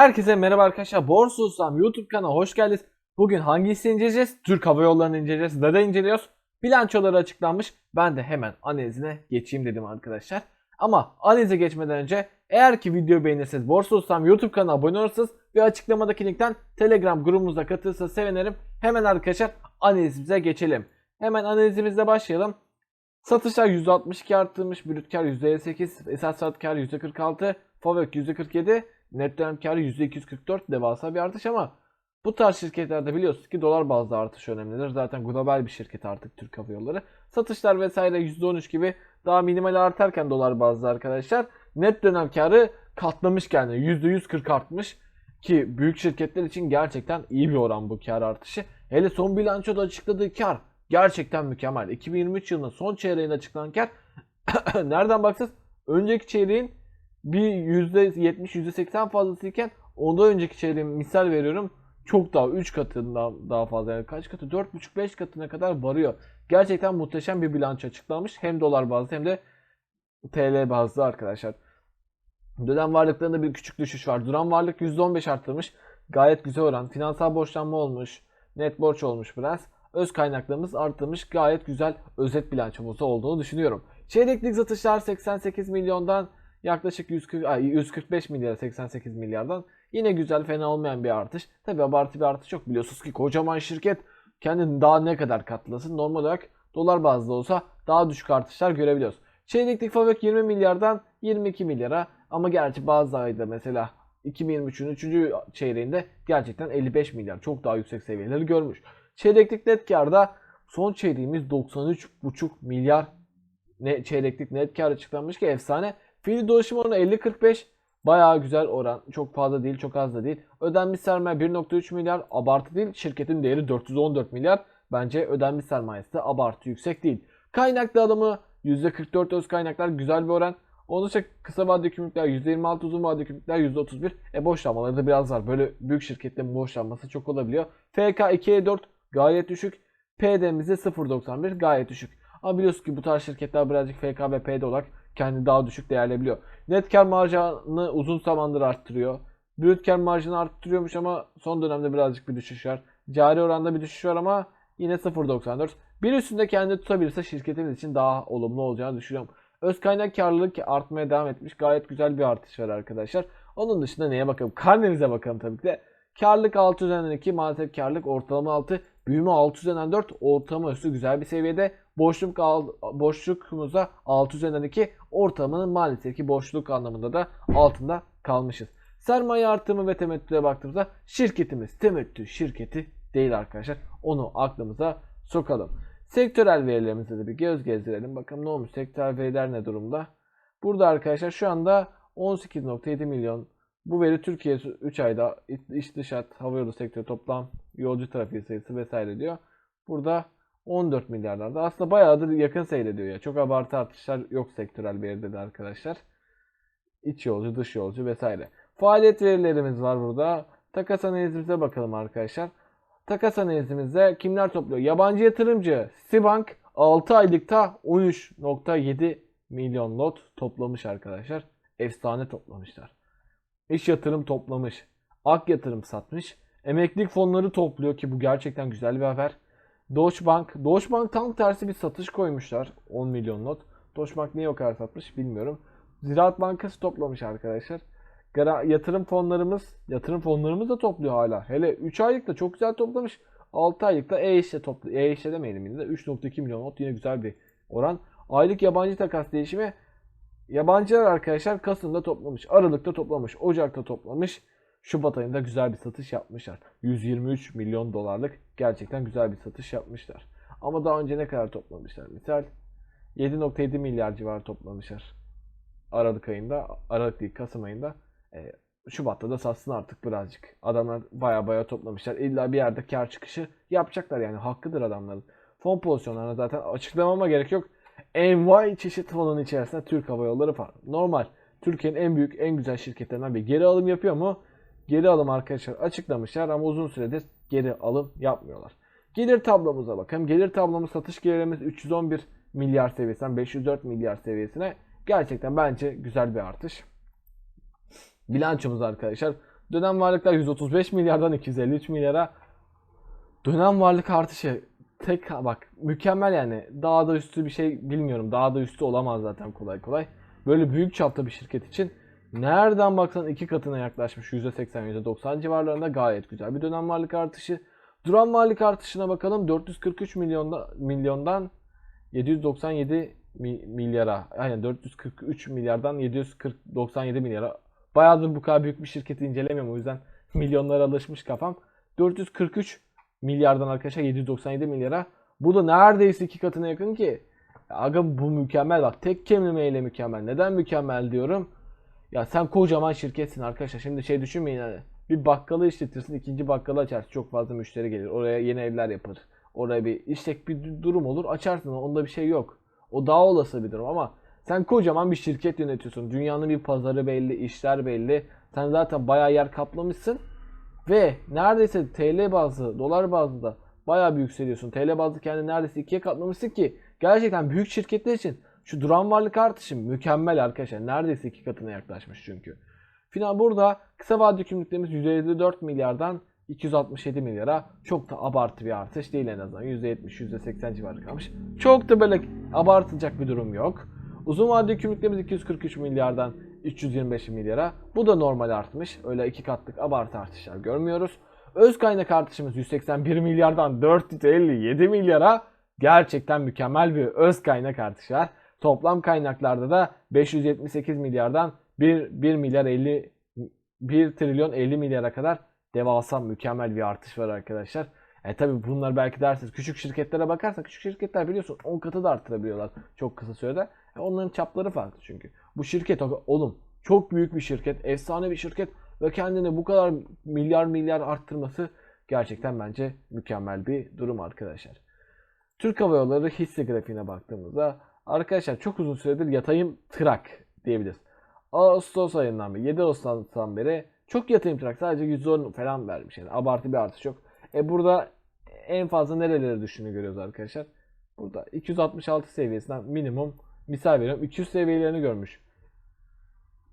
Herkese merhaba arkadaşlar. Borsa Ustam YouTube kanalına hoş geldiniz. Bugün hangi hisseyi inceleyeceğiz? Türk Hava Yolları'nı inceleyeceğiz. Neden inceliyoruz? Bilançoları açıklanmış. Ben de hemen analizine geçeyim dedim arkadaşlar. Ama analize geçmeden önce eğer ki videoyu beğenirseniz Borsa Ustam YouTube kanalına abone olursanız ve açıklamadaki linkten Telegram grubumuza katılırsanız sevinirim. Hemen arkadaşlar analizimize geçelim. Hemen analizimizle başlayalım. Satışlar %62 arttırmış, brüt kar %58, esas saat kar %46, FAVÖK %47, net dönem karı %244 devasa bir artış ama bu tarz şirketlerde biliyorsunuz ki dolar bazlı artış önemlidir. Zaten global bir şirket artık Türk Hava Yolları. Satışlar vesaire %13 gibi daha minimal artarken dolar bazlı arkadaşlar net dönem karı katlamış kendini. %140 artmış ki büyük şirketler için gerçekten iyi bir oran bu kar artışı. Hele son bilançoda açıkladığı kar gerçekten mükemmel. 2023 yılının son çeyreğinde açıklanan kar nereden baksanız önceki çeyreğin bir %70 %80 fazlasıyken ondan önceki çeyreğin misal veriyorum çok daha 3 katından daha fazla yani kaç katı 4,5-5 katına kadar varıyor. Gerçekten muhteşem bir bilanço açıklanmış hem dolar bazlı hem de TL bazlı arkadaşlar. Dönem varlıklarında bir küçük düşüş var. Duran varlık %15 arttırmış. Gayet güzel oran. Finansal borçlanma olmuş. Net borç olmuş biraz. Öz kaynaklarımız arttırmış. Gayet güzel özet bilançomuzda olduğunu düşünüyorum. Çeyreklik satışlar 88 milyondan yaklaşık 140, ay, 145 milyar 88 milyardan yine güzel fena olmayan bir artış. Tabi abartı bir artış yok biliyorsunuz ki kocaman şirket kendini daha ne kadar katlasın normal olarak dolar bazlı olsa daha düşük artışlar görebiliyoruz. Çeyreklik fabrik 20 milyardan 22 milyara ama gerçi bazı ayda mesela 2023'ün 3. çeyreğinde gerçekten 55 milyar çok daha yüksek seviyeleri görmüş. Çeyreklik net karda son çeyreğimiz 93,5 milyar ne çeyreklik net kar açıklanmış ki efsane. Fiili dolaşım oranı 50-45. Bayağı güzel oran. Çok fazla değil, çok az da değil. Ödenmiş sermaye 1.3 milyar. Abartı değil. Şirketin değeri 414 milyar. Bence ödenmiş sermayesi de abartı yüksek değil. Kaynak dağılımı %44 öz kaynaklar güzel bir oran. Onun dışında kısa vadeli yükümlülükler %26, uzun vadeli yükümlülükler %31. E borçlanmaları da biraz var. Böyle büyük şirketlerin borçlanması çok olabiliyor. FK 2'ye 4 gayet düşük. PD'miz de 0.91 gayet düşük. Ama biliyorsunuz ki bu tarz şirketler birazcık FK ve PD olarak kendi daha düşük değerleyebiliyor. Net kar marjını uzun zamandır arttırıyor. Brüt kar marjını arttırıyormuş ama son dönemde birazcık bir düşüş var. Cari oranda bir düşüş var ama yine 0.94. Bir üstünde kendini tutabilirse şirketimiz için daha olumlu olacağını düşünüyorum. Öz kaynak karlılık artmaya devam etmiş. Gayet güzel bir artış var arkadaşlar. Onun dışında neye bakalım? Karnemize bakalım tabii ki de. Karlık 6 üzerinden 2, maalesef karlık ortalama 6, büyüme 6 üzerinden 4, ortalama üstü güzel bir seviyede. Boşluk al, boşluğumuza 6 üzerinden 2, ortalamanın maalesef ki boşluk anlamında da altında kalmışız. Sermaye artımı ve temettüye baktığımızda şirketimiz temettü şirketi değil arkadaşlar. Onu aklımıza sokalım. Sektörel verilerimize de bir göz gezdirelim. Bakalım ne olmuş? Sektörel veriler ne durumda? Burada arkadaşlar şu anda 18.7 milyon bu veri Türkiye 3 ayda iç dış hat, havayolu sektörü toplam yolcu trafiği sayısı vesaire diyor. Burada 14 milyarlarda. Aslında bayağıdır yakın seyrediyor ya. Çok abartı artışlar yok sektörel veride de arkadaşlar. İç yolcu, dış yolcu vesaire. Faaliyet verilerimiz var burada. Takas analizimize bakalım arkadaşlar. Takas analizimizde kimler topluyor? Yabancı yatırımcı Citibank 6 aylıkta 13.7 milyon lot toplamış arkadaşlar. Efsane toplamışlar. İş yatırım toplamış. Ak yatırım satmış. Emeklilik fonları topluyor ki bu gerçekten güzel bir haber. Deutsche Bank. Deutsche Bank tam tersi bir satış koymuşlar. 10 milyon not. Deutsche Bank niye o kadar satmış bilmiyorum. Ziraat Bankası toplamış arkadaşlar. Gara yatırım fonlarımız, yatırım fonlarımız da topluyor hala. Hele 3 aylıkta çok güzel toplamış. 6 aylıkta E işte toplu E işte demeyelim yine de 3.2 milyon not yine güzel bir oran. Aylık yabancı takas değişimi yabancılar arkadaşlar Kasım'da toplamış, Aralık'ta toplamış, Ocak'ta toplamış. Şubat ayında güzel bir satış yapmışlar. 123 milyon dolarlık gerçekten güzel bir satış yapmışlar. Ama daha önce ne kadar toplamışlar? Misal 7.7 milyar civarı toplamışlar. Aralık ayında, Aralık değil Kasım ayında. E, Şubat'ta da satsın artık birazcık. Adamlar baya baya toplamışlar. İlla bir yerde kar çıkışı yapacaklar yani. Hakkıdır adamların. Fon pozisyonlarına zaten açıklamama gerek yok. Envai çeşit fonun içerisinde Türk Hava Yolları var. Normal. Türkiye'nin en büyük, en güzel şirketlerinden biri. Geri alım yapıyor mu? Geri alım arkadaşlar açıklamışlar ama uzun süredir geri alım yapmıyorlar. Gelir tablomuza bakalım. Gelir tablomuz satış gelirimiz 311 milyar seviyesinden 504 milyar seviyesine gerçekten bence güzel bir artış. Bilançomuz arkadaşlar Dönem varlıklar 135 milyardan 253 milyara. Dönem varlık artışı tek bak mükemmel yani. Daha da üstü bir şey bilmiyorum. Daha da üstü olamaz zaten kolay kolay. Böyle büyük çapta bir şirket için nereden baksan iki katına yaklaşmış %80 %90 civarlarında gayet güzel bir dönem varlık artışı. Duran varlık artışına bakalım 443 milyonda, milyondan 797 mi- milyara aynen 443 milyardan 797 milyara. Bayağıdır bu kadar büyük bir şirketi incelemiyorum o yüzden milyonlara alışmış kafam. 443 milyardan arkadaşlar 797 milyara. Bu da neredeyse iki katına yakın ki. Aga bu mükemmel bak tek kelimeyle mükemmel. Neden mükemmel diyorum? Ya sen kocaman şirketsin arkadaşlar. Şimdi şey düşünmeyin hani. Bir bakkalı işletirsin, ikinci bakkalı açarsın. Çok fazla müşteri gelir. Oraya yeni evler yapılır. Oraya bir işlek bir du- durum olur. Açarsın. Onda bir şey yok. O daha olası bir durum ama sen kocaman bir şirket yönetiyorsun. Dünyanın bir pazarı belli, işler belli. Sen zaten bayağı yer kaplamışsın. Ve neredeyse TL bazlı, dolar bazlı da bayağı bir yükseliyorsun. TL bazlı kendini neredeyse ikiye katlamışsın ki gerçekten büyük şirketler için şu duran varlık artışı mükemmel arkadaşlar. Neredeyse iki katına yaklaşmış çünkü. Final burada kısa vadeli yükümlülüklerimiz 154 milyardan 267 milyara çok da abartı bir artış değil en azından. %70, %80 civarı kalmış. Çok da böyle abartılacak bir durum yok. Uzun vadeli yükümlülüklerimiz 243 milyardan 325 milyara. Bu da normal artmış. Öyle iki katlık abartı artışlar görmüyoruz. Öz kaynak artışımız 181 milyardan 457 milyara. Gerçekten mükemmel bir öz kaynak artışı var. Toplam kaynaklarda da 578 milyardan 1, 1 milyar 50 1 trilyon 50 milyara kadar devasa mükemmel bir artış var arkadaşlar. E tabi bunlar belki dersiniz küçük şirketlere bakarsak küçük şirketler biliyorsun 10 katı da arttırabiliyorlar çok kısa sürede. E onların çapları farklı çünkü. Bu şirket oğlum çok büyük bir şirket, efsane bir şirket ve kendini bu kadar milyar milyar arttırması gerçekten bence mükemmel bir durum arkadaşlar. Türk Hava Yolları hisse grafiğine baktığımızda arkadaşlar çok uzun süredir yatayım trak diyebiliriz. Ağustos ayından beri 7 Ağustos'tan beri çok yatayım trak sadece %10 falan vermiş yani abartı bir artış yok. E burada en fazla nerelere düştüğünü görüyoruz arkadaşlar. Burada 266 seviyesinden minimum misal veriyorum 200 seviyelerini görmüş.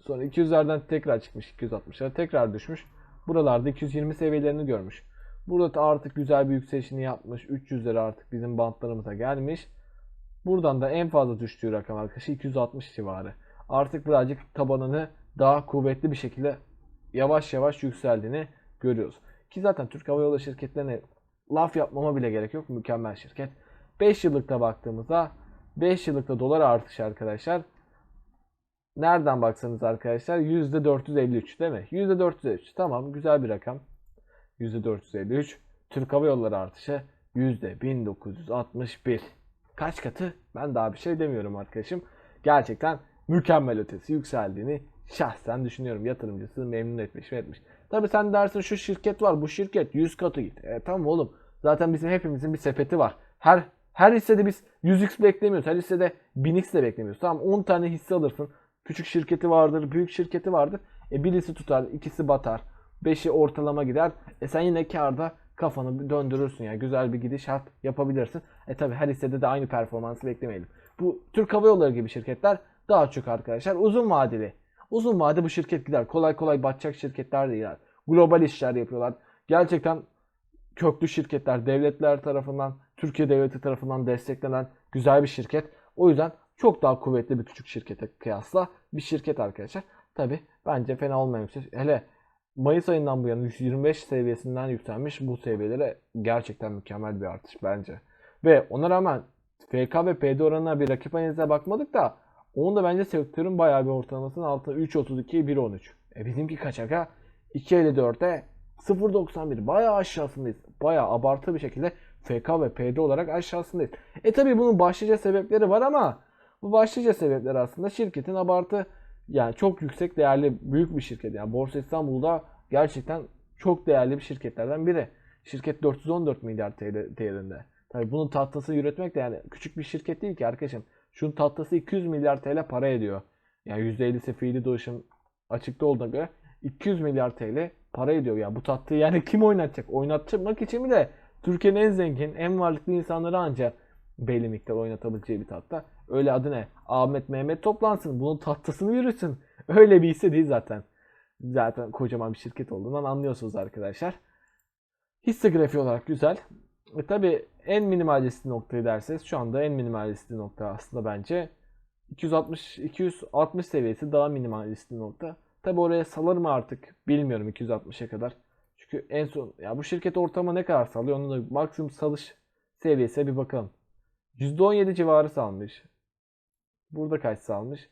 Sonra 200'lerden tekrar çıkmış 260'lara tekrar düşmüş. Buralarda 220 seviyelerini görmüş. Burada da artık güzel bir yükselişini yapmış. 300'lere artık bizim bantlarımıza gelmiş. Buradan da en fazla düştüğü rakam arkadaşlar 260 civarı. Artık birazcık tabanını daha kuvvetli bir şekilde yavaş yavaş yükseldiğini görüyoruz. Ki zaten Türk Hava Yolları şirketlerine laf yapmama bile gerek yok. Mükemmel şirket. 5 yıllıkta baktığımızda 5 yıllıkta dolar artışı arkadaşlar. Nereden baksanız arkadaşlar %453 değil mi? %453 tamam güzel bir rakam. %453. Türk Hava Yolları artışı %1961. Kaç katı? Ben daha bir şey demiyorum arkadaşım. Gerçekten mükemmel ötesi yükseldiğini şahsen düşünüyorum. Yatırımcısı memnun etmiş mi etmiş. Tabi sen dersin şu şirket var bu şirket 100 katı git. E tamam oğlum. Zaten bizim hepimizin bir sepeti var. Her her hissede biz 100x beklemiyoruz. Her hissede 1000x de beklemiyoruz. Tamam 10 tane hisse alırsın. Küçük şirketi vardır, büyük şirketi vardır. E birisi tutar, ikisi batar. 5'i ortalama gider. E sen yine karda kafanı bir döndürürsün yani güzel bir gidişat yapabilirsin. E tabi her hissede de aynı performansı beklemeyelim. Bu Türk Hava Yolları gibi şirketler daha çok arkadaşlar uzun vadeli. Uzun vade bu şirket gider. Kolay kolay batacak şirketler değil. Yani. Global işler yapıyorlar. Gerçekten köklü şirketler, devletler tarafından, Türkiye devleti tarafından desteklenen güzel bir şirket. O yüzden çok daha kuvvetli bir küçük şirkete kıyasla bir şirket arkadaşlar. Tabi bence fena olmayan yüksek. Hele Mayıs ayından bu yana 125 seviyesinden yükselmiş bu seviyelere gerçekten mükemmel bir artış bence. Ve ona rağmen FK ve PD oranına bir rakip analizine bakmadık da onun da bence sektörün bayağı bir ortalamasının altında 3.32 1.13. E bizimki kaç aga? 2.54'e 0.91 bayağı aşağısındayız. Bayağı abartı bir şekilde FK ve PD olarak aşağısındayız. E tabi bunun başlıca sebepleri var ama bu başlıca sebepler aslında şirketin abartı yani çok yüksek değerli büyük bir şirket. Yani Borsa İstanbul'da gerçekten çok değerli bir şirketlerden biri. Şirket 414 milyar TL değerinde. Tabii bunun tahtasını üretmek de yani küçük bir şirket değil ki arkadaşım. Şunun tahtası 200 milyar TL para ediyor. Yani %50'si fiili dolaşım açıkta olduğuna göre 200 milyar TL para ediyor. Yani bu tahtayı yani kim oynatacak? Oynatmak için mi de Türkiye'nin en zengin, en varlıklı insanları ancak belli miktar oynatabileceği bir tahta. Öyle adı ne? Ahmet Mehmet toplansın. Bunun tahtasını yürüsün. Öyle bir hisse değil zaten. Zaten kocaman bir şirket olduğundan anlıyorsunuz arkadaşlar. Hisse grafiği olarak güzel. Ve tabi en minimalist noktayı derseniz şu anda en minimalist nokta aslında bence 260 260 seviyesi daha minimalist nokta. Tabi oraya salır mı artık bilmiyorum 260'a kadar. Çünkü en son ya bu şirket ortama ne kadar salıyor onun da maksimum salış seviyesine bir bakalım. %17 civarı salmış. Burada kaç salmış?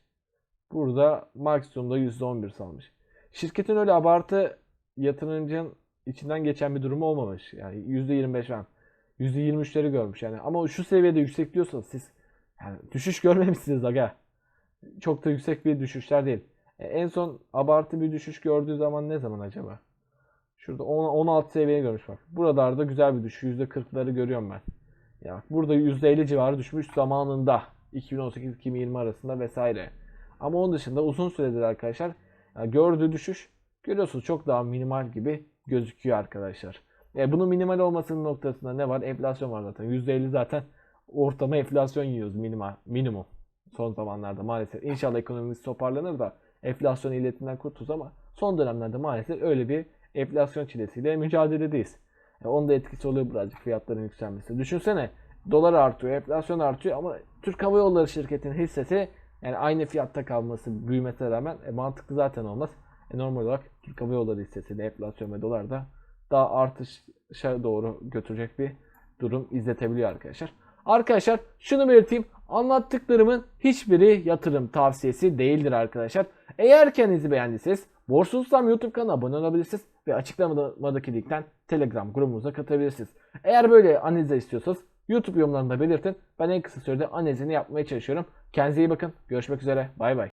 Burada maksimumda %11 salmış. Şirketin öyle abartı yatırımcının içinden geçen bir durumu olmamış. Yani %25 falan. %23'leri görmüş yani. Ama şu seviyede yüksek diyorsanız siz yani düşüş görmemişsiniz aga. Çok da yüksek bir düşüşler değil. E, en son abartı bir düşüş gördüğü zaman ne zaman acaba? Şurada 10, 16 seviyeye görmüş bak. Buralarda güzel bir düşüş. %40'ları görüyorum ben. Ya burada %50 civarı düşmüş zamanında. 2018-2020 arasında vesaire. Ama onun dışında uzun süredir arkadaşlar yani gördüğü düşüş görüyorsunuz çok daha minimal gibi gözüküyor arkadaşlar. E, bunun minimal olmasının noktasında ne var? Enflasyon var zaten. %50 zaten ortama enflasyon yiyoruz minimal, minimum son zamanlarda maalesef. İnşallah ekonomimiz toparlanır da enflasyon illetinden kurtuluruz ama son dönemlerde maalesef öyle bir enflasyon çilesiyle mücadeledeyiz. E, onun da etkisi oluyor birazcık fiyatların yükselmesi. Düşünsene dolar artıyor, enflasyon artıyor ama Türk Hava Yolları şirketinin hissesi yani aynı fiyatta kalması, büyümesine rağmen e, mantıklı zaten olmaz. E, normal olarak Türk Hava Yolları hissesiyle enflasyon ve dolar da daha artışa doğru götürecek bir durum izletebiliyor arkadaşlar. Arkadaşlar şunu belirteyim. Anlattıklarımın hiçbiri yatırım tavsiyesi değildir arkadaşlar. Eğer kendinizi beğendiyseniz Borsa Ustam YouTube kanalına abone olabilirsiniz ve açıklamadaki linkten Telegram grubumuza katılabilirsiniz. Eğer böyle analizler istiyorsanız YouTube yorumlarında belirtin. Ben en kısa sürede analizini yapmaya çalışıyorum. Kendinize iyi bakın. Görüşmek üzere. Bay bay.